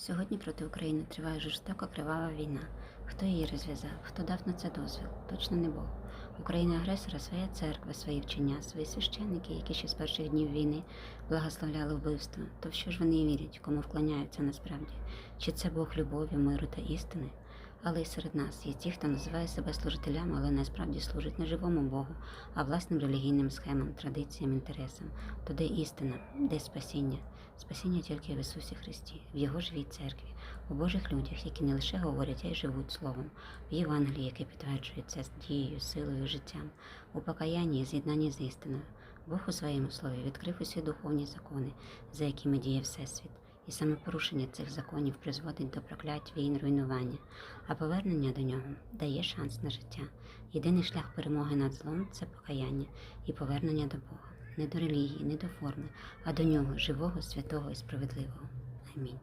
Сьогодні проти України триває жорстока кривава війна. Хто її розв'язав, хто дав на це дозвіл? Точно не Бог. Україна агресора, своя церква, свої вчення, свої священники, які ще з перших днів війни благословляли вбивство. То в що ж вони вірять, кому вклоняються насправді? Чи це Бог любові, миру та істини? Але й серед нас є ті, хто називає себе служителями, але насправді служить не живому Богу, а власним релігійним схемам, традиціям, інтересам. То де істина, де спасіння? Спасіння тільки в Ісусі Христі, в Його живій церкві, у Божих людях, які не лише говорять, а й живуть Словом, в Євангелії, яке підтверджує це з дією, силою, життям, у покаянні і з'єднанні з істиною. Бог у своєму слові відкрив усі духовні закони, за якими діє Всесвіт. І саме порушення цих законів призводить до проклять війн, руйнування, а повернення до нього дає шанс на життя. Єдиний шлях перемоги над злом це покаяння і повернення до Бога, не до релігії, не до форми, а до нього, живого, святого і справедливого. Амінь.